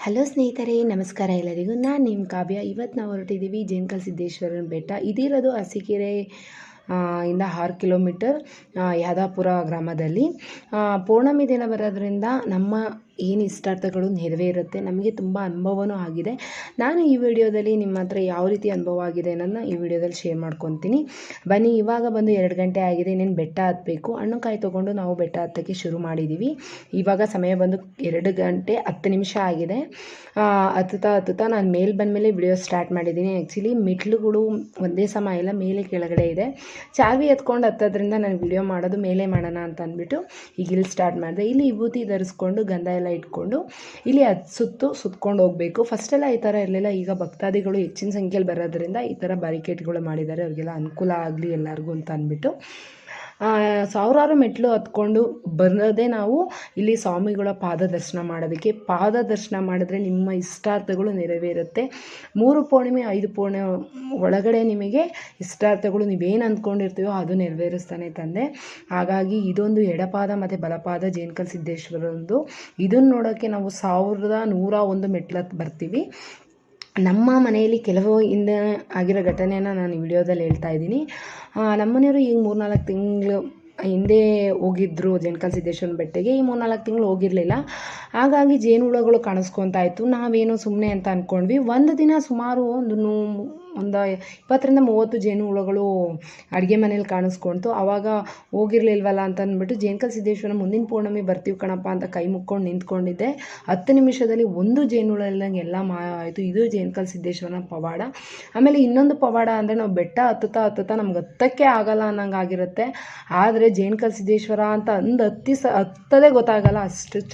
Hello ಸ್ನೇಹಿತರೆ ನಮಸ್ಕಾರ ಎಲ್ಲರಿಗೂ. ನಾನು ನಿಮ್ಮ ಕಾವ್ಯ. ಇವತ್ತು ನಾವು ಹೊರಟಿದ್ದೀವಿ ಜೇನ್ಕಲ್ ಸಿದ್ದೇಶ್ವರನ ಬೆಟ್ಟ. ಇದಿರೋದು ಅರಸೀಕೆರೆ ಆ, ಇಂದ ಆರು ಕಿಲೋಮೀಟರ್ ಯಾದಾಪುರ ಗ್ರಾಮದಲ್ಲಿ. ಪೌರ್ಣಮಿ ದಿನ ಬರೋದ್ರಿಂದ ನಮ್ಮ ಏನು ಇಷ್ಟಾರ್ಥಗಳು ನೆರವೇರುತ್ತೆ, ನಮಗೆ ತುಂಬ ಅನುಭವವೂ ಆಗಿದೆ. ನಾನು ಈ ವಿಡಿಯೋದಲ್ಲಿ ನಿಮ್ಮ ಹತ್ರ ಯಾವ ರೀತಿ ಅನುಭವ ಆಗಿದೆ ಅನ್ನೋದನ್ನ ಈ ವಿಡಿಯೋದಲ್ಲಿ ಶೇರ್ ಮಾಡ್ಕೊತೀನಿ. ಬನ್ನಿ, ಇವಾಗ ಬಂದು ಎರಡು ಗಂಟೆ ಆಗಿದೆ ನೀನು ಬೆಟ್ಟ ಹತ್ತಬೇಕು ಹಣ್ಣುಕಾಯಿ ತೊಗೊಂಡು ನಾವು ಬೆಟ್ಟ ಹತ್ತಕ್ಕೆ ಶುರು ಮಾಡಿದ್ದೀವಿ ಇವಾಗ ಸಮಯ ಬಂದು ಎರಡು ಗಂಟೆ ಹತ್ತು ನಿಮಿಷ ಆಗಿದೆ. ಹತ್ತುತ್ತಾ ಹತ್ತುತ್ತಾ ನಾನು ಮೇಲೆ ಬಂದಮೇಲೆ ವಿಡಿಯೋ ಸ್ಟಾರ್ಟ್ ಮಾಡಿದ್ದೀನಿ ಆ್ಯಕ್ಚುಲಿ ಮೆಟ್ಲುಗಳು ಒಂದೇ ಸಮ ಇಲ್ಲ, ಮೇಲೆ ಕೆಳಗಡೆ ಇದೆ. ಚಾವಿ ಎತ್ಕೊಂಡು ಹತ್ತೋದ್ರಿಂದ ನಾನು ವಿಡಿಯೋ ಮಾಡೋದು ಮೇಲೆ ಮಾಡೋಣ ಅಂತ ಅಂದ್ಬಿಟ್ಟು ಈಗ ಇಲ್ಲಿ ಸ್ಟಾರ್ಟ್ ಮಾಡಿದೆ. ಇಲ್ಲಿ ವಿಭೂತಿ ಧರಿಸ್ಕೊಂಡು ಗಂಧ ಎಲ್ಲ ಇಟ್ಕೊಂಡು ಇಲ್ಲಿ ಅದು ಸುತ್ತು ಸುತ್ಕೊಂಡು ಹೋಗಬೇಕು. ಫಸ್ಟೆಲ್ಲ ಈ ಥರ ಇರಲಿಲ್ಲ. ಈಗ ಭಕ್ತಾದಿಗಳು ಹೆಚ್ಚಿನ ಸಂಖ್ಯೆಯಲ್ಲಿ ಬರೋದ್ರಿಂದ ಈ ಥರ ಬ್ಯಾರಿಕೇಡ್ಗಳು ಮಾಡಿದ್ದಾರೆ. ಅವರಿಗೆಲ್ಲ ಅನುಕೂಲ ಆಗಲಿ ಎಲ್ಲರಿಗೂ ಅಂತ ಅಂದ್ಬಿಟ್ಟು. ಸಾವಿರಾರು ಮೆಟ್ಲು ಹತ್ಕೊಂಡು ಬರೋದೇ ನಾವು ಇಲ್ಲಿ ಸ್ವಾಮಿಗಳ ಪಾದ ದರ್ಶನ ಮಾಡೋದಕ್ಕೆ. ಪಾದ ದರ್ಶನ ಮಾಡಿದ್ರೆ ನಿಮ್ಮ ಇಷ್ಟಾರ್ಥಗಳು ನೆರವೇರುತ್ತೆ. ಮೂರು ಪೂರ್ಣಿಮೆ, ಐದು ಪೂರ್ಣಿಮೆ ಒಳಗಡೆ ನಿಮಗೆ ಇಷ್ಟಾರ್ಥಗಳು ನೀವೇನು ಅಂದ್ಕೊಂಡಿರ್ತೀವೋ ಅದು ನೆರವೇರಿಸ್ತಾನೆ ತಂದೆ. ಹಾಗಾಗಿ ಇದೊಂದು ಎಡಪಾದ ಮತ್ತು ಬಲಪಾದ ಜೇನ್ಕಲ್ ಸಿದ್ದೇಶ್ವರಂದು ಇದನ್ನು ನೋಡೋಕ್ಕೆ ನಾವು ಸಾವಿರದ ನೂರ ಒಂದು ಮೆಟ್ಲು ಬರ್ತೀವಿ. ನಮ್ಮ ಮನೆಯಲ್ಲಿ ಕೆಲವು ಹಿಂದೆ ಆಗಿರೋ ಘಟನೆನ ನಾನು ವಿಡಿಯೋದಲ್ಲಿ ಹೇಳ್ತಾ ಇದ್ದೀನಿ. ನಮ್ಮ ಮನೆಯವರು ಈಗ ಮೂರ್ನಾಲ್ಕು ತಿಂಗಳು ಹಿಂದೆ ಹೋಗಿದ್ರು ಜೇನ್ಕಲ್ ಸಿದ್ದೇಶ್ವರನ ಬೆಟ್ಟೆಗೆ. ಈ ಮೂರ್ನಾಲ್ಕು ತಿಂಗಳು ಹೋಗಿರಲಿಲ್ಲ. ಹಾಗಾಗಿ ಜೇನುಹುಳಗಳು ಕಾಣಿಸ್ಕೊತಾ ಇತ್ತು. ನಾವೇನು ಸುಮ್ಮನೆ ಅಂತ ಅಂದ್ಕೊಂಡ್ವಿ ಒಂದು ದಿನ ಸುಮಾರು ಒಂದು ಒಂದು ಇಪ್ಪತ್ತರಿಂದ ಮೂವತ್ತು ಜೇನು ಹುಳುಗಳು ಅಡುಗೆ ಮನೇಲಿ ಕಾಣಿಸ್ಕೊಳ್ತು ಆವಾಗ ಹೋಗಿರ್ಲಿಲ್ವಲ್ಲ ಅಂತ ಅಂದ್ಬಿಟ್ಟು ಜೇನ್ಕಲ್ ಸಿದ್ದೇಶ್ವರ ಮುಂದಿನ ಪೂರ್ಣಮಿ ಬರ್ತೀವಿ ಕಣಪ್ಪ ಅಂತ ಕೈ ಮುಕ್ಕೊಂಡು ನಿಂತ್ಕೊಂಡಿದ್ದೆ. ಹತ್ತು ನಿಮಿಷದಲ್ಲಿ ಒಂದು ಜೇನುಹುಳ ಇಲ್ಲಂಗೆ ಎಲ್ಲ ಮಾ ಆಯಿತು. ಇದು ಜೇನ್ಕಲ್ ಸಿದ್ದೇಶ್ವರನ ಪವಾಡ. ಆಮೇಲೆ ಇನ್ನೊಂದು ಪವಾಡ ಅಂದರೆ ನಾವು ಬೆಟ್ಟ ಹತ್ತುತ್ತಾ ಹತ್ತುತ್ತಾ ನಮ್ಗೆ ಹತ್ತಕ್ಕೆ ಆಗಲ್ಲ ಅನ್ನಂಗೆ ಆಗಿರುತ್ತೆ ಆದರೆ ಜೇನ್ಕಲ್ ಸಿದ್ದೇಶ್ವರ ಅಂತ ಅಂದು ಹತ್ತಿ ಸ ಹತ್ತದೇ ಗೊತ್ತಾಗಲ್ಲ ಅಷ್ಟು